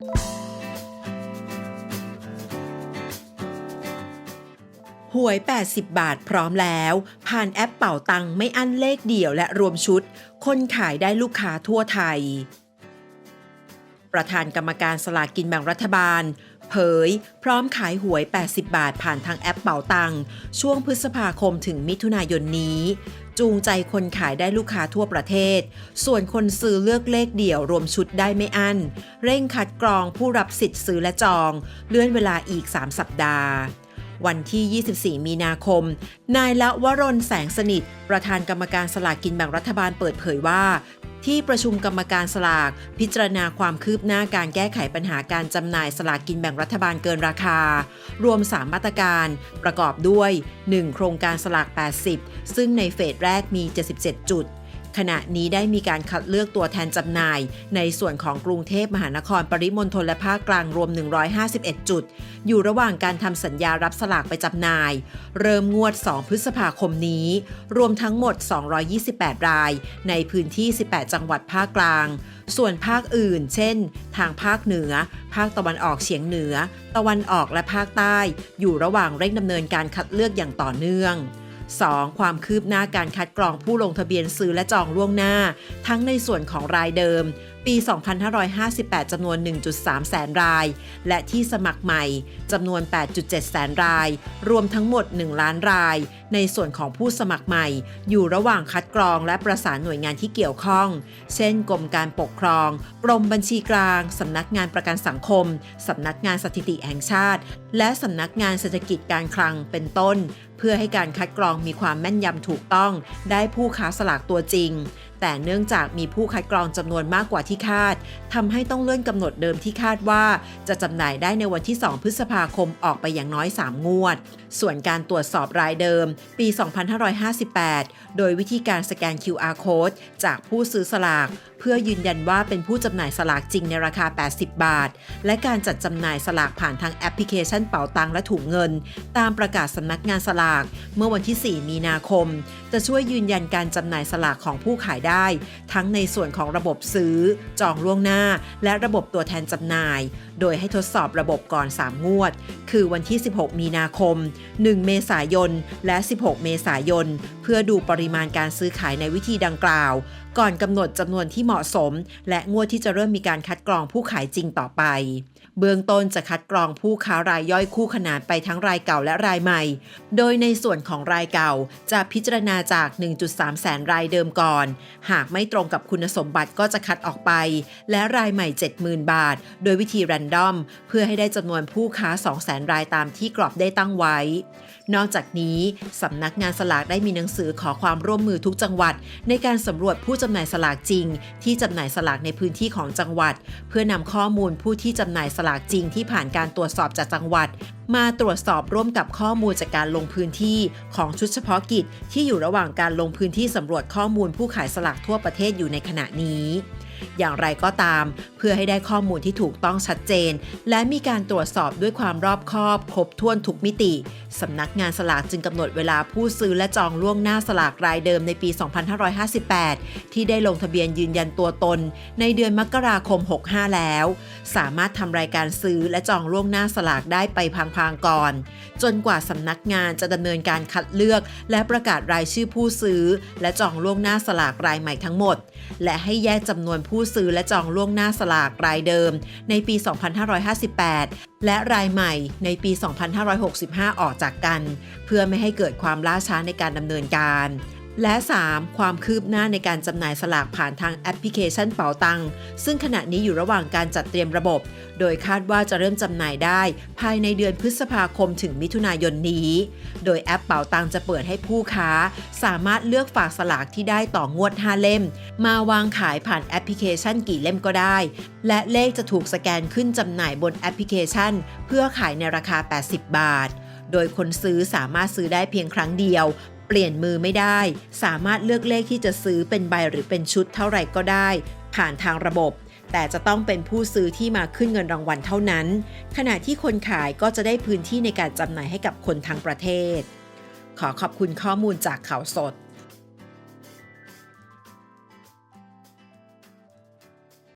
หวย 80 บาทพร้อมแล้ว ผ่านแอปเป่าตังไม่อั้นเลขเดี่ยวและรวมชุด คนขายได้ลูกค้าทั่วไทย ประธานกรรมการสลากกินแบ่งรัฐบาล เผย พร้อมขายหวย 80 บาทผ่านทางแอปเป่าตังช่วงพฤษภาคมถึงมิถุนายนนี้ จูงใจคนขายได้ลูกค้าทั่วประเทศ ส่วนคนซื้อเลือกเลขเดี่ยวรวมชุดได้ไม่อั้น เร่งคัดกรองผู้รับสิทธิ์ซื้อและจอง เลื่อนเวลาอีก 3 สัปดาห์ วันที่ 24 มีนาคม นายละวรนแสงสนิท ประธานกรรมการสลากกินแบ่งรัฐบาลเปิดเผยว่า ที่ประชุมกรรมการสลาก พิจารณาความคืบหน้าการแก้ไขปัญหาการจำหน่ายสลากกินแบ่งรัฐบาลเกินราคา รวม 3 มาตรการ ประกอบด้วย 1. โครงการสลาก 80 ซึ่งในเฟสแรกมี 77 จุด ขณะนี้ได้มีการคัดเลือกตัวแทนจำหน่าย ในส่วนของกรุงเทพมหานครปริมณฑลและภาคกลางรวม 151 จุด อยู่ระหว่างการทำสัญญารับสลากไปจำหน่าย เริ่มงวด 2 พฤษภาคมนี้ รวมทั้งหมด 228 ราย ในพื้นที่ 18 จังหวัดภาคกลาง ส่วนภาคอื่น เช่น ทางภาคเหนือ ภาคตะวันออกเฉียงเหนือ ตะวันออกและภาคใต้ อยู่ระหว่างเร่งดำเนินการคัดเลือกอย่างต่อเนื่อง 2. ความคืบหน้าการคัดกรองผู้ลงทะเบียนซื้อและจองล่วงหน้า ทั้งในส่วนของรายเดิม ปี 2558 จำนวน 1.3 แสนราย และที่สมัครใหม่จำนวน 8.7 แสนราย รวมทั้งหมด 1 ล้านราย ในส่วนของผู้สมัครใหม่ อยู่ระหว่างคัดกรองและประสานหน่วยงานที่เกี่ยวข้อง เช่น กรมการปกครอง กรมบัญชีกลาง สำนักงานประกันสังคม สำนักงานสถิติแห่งชาติ และสำนักงานเศรษฐกิจการคลัง เป็นต้น เพื่อให้การคัดกรองมีความแม่นยำถูกต้อง ได้ผู้ค้าสลากตัวจริง แต่เนื่องจากมีผู้คัดกรองจำนวนมากกว่าที่คาดทำให้ต้องเลื่อนกำหนดเดิมที่คาดว่า จะจำหน่ายได้ในวันที่ 2 พฤษภาคมออกไปอย่างน้อย 3 งวด ส่วนการตรวจสอบรายเดิม ปี 2558 โดยวิธีการสแกน QR code จากผู้ซื้อสลากเพื่อยืนยันว่าเป็นผู้จำหน่ายสลากจริงในราคา 80 บาท และการจัดจำหน่ายสลากผ่านทางแอปพลิเคชันเป๋าตังและถุงเงิน ตามประกาศสำนักงานสลาก เมื่อวันที่ 4 มีนาคม จะช่วยยืนยันการจำหน่ายสลากของผู้ขายได้ทั้งในส่วนของระบบซื้อ จองล่วงหน้า และระบบตัวแทนจำหน่าย โดยให้ทดสอบระบบก่อน 3 งวด คือวันที่ 16 มีนาคม 1 เมษายน และ 16 เมษายน เพื่อดูปริมาณการซื้อขายในวิธีดังกล่าว ก่อนกำหนดจำนวนที่เหมาะสม และงวดที่จะเริ่มมีการคัดกรองผู้ขายจริงต่อไปเบื้องต้นจะคัดกรองผู้ค้ารายย่อยคู่ขนานไปทั้งรายเก่าและรายใหม่ โดยในส่วนของรายเก่าจะพิจารณาจาก 1.3 แสนรายเดิมก่อนหากไม่ตรงกับคุณสมบัติก็จะคัดออกไป และรายใหม่ 70,000 บาท โดยวิธีแรนดอม เพื่อให้ได้จำนวนผู้ค้า 200,000 รายตามที่กรอบได้ตั้งไว้ นอกจากนี้ สำนักงานสลากได้มีหนังสือขอความร่วมมือทุกจังหวัด ในการสำรวจผู้จำหน่ายสลากจริง ที่จำหน่ายสลากในพื้นที่ของจังหวัด เพื่อนำข้อมูลผู้ที่จำหน่ายสลากจริงที่ผ่านการตรวจสอบจากจังหวัดมาตรวจสอบร่วมกับข้อมูลจากการลงพื้นที่ของชุดเฉพาะกิจ ที่อยู่ระหว่างการลงพื้นที่สำรวจข้อมูลผู้ขายสลากลากทั่วประเทศอยู่ในขณะนี้ อย่างไรก็ตาม เพื่อให้ได้ข้อมูลที่ถูกต้องชัดเจน และมีการตรวจสอบด้วยความรอบคอบ ครบถ้วนทุกมิติสำนักงานสลากจึงกำหนดเวลาผู้ซื้อและจองล่วงหน้าสลากรายเดิมในปี 2558 ที่ได้ลงทะเบียนยืนยันตัวตน ในเดือนมกราคม 65 แล้ว สามารถทำรายการซื้อและจองล่วงหน้าสลากได้ไปพางๆก่อน จนกว่าสำนักงานจะดำเนินการคัดเลือก และประกาศรายชื่อผู้ซื้อ และจองล่วงหน้าสลากรายใหม่ทั้งหมด และให้แยกจำนวนผู้ซื้อและจองล่วงหน้าสลากรายเดิม ในปี 2558 และรายใหม่ในปี 2565 ออกจากกัน เพื่อไม่ให้เกิดความล่าช้าในการดำเนินการ และ 3. ความคืบหน้าในการจำหน่ายสลากผ่านทางแอปพลิเคชันเป๋าตัง ซึ่งขณะนี้อยู่ระหว่างการจัดเตรียมระบบ โดยคาดว่าจะเริ่มจำหน่ายได้ ภายในเดือนพฤษภาคมถึงมิถุนายนนี้ โดยแอปเป๋าตังจะเปิดให้ผู้ค้า สามารถเลือกฝากสลากที่ได้ต่องวด 5 เล่ม มาวางขายผ่านแอปพลิเคชันกี่เล่มก็ได้ และเลขจะถูกสแกนขึ้นจำหน่ายบนแอปพลิเคชัน เพื่อขายในราคา 80 บาท โดยคนซื้อสามารถซื้อได้เพียงครั้งเดียว เปลี่ยนมือไม่ได้ สามารถเลือกเลขที่จะซื้อเป็นใบหรือเป็นชุดเท่าไหร่ก็ได้ ผ่านทางระบบ แต่จะต้องเป็นผู้ซื้อที่มาขึ้นเงินรางวัลเท่านั้น ขณะที่คนขายก็จะได้พื้นที่ในการจำหน่ายให้กับคนทั้งประเทศ ขอขอบคุณข้อมูลจากข่าวสด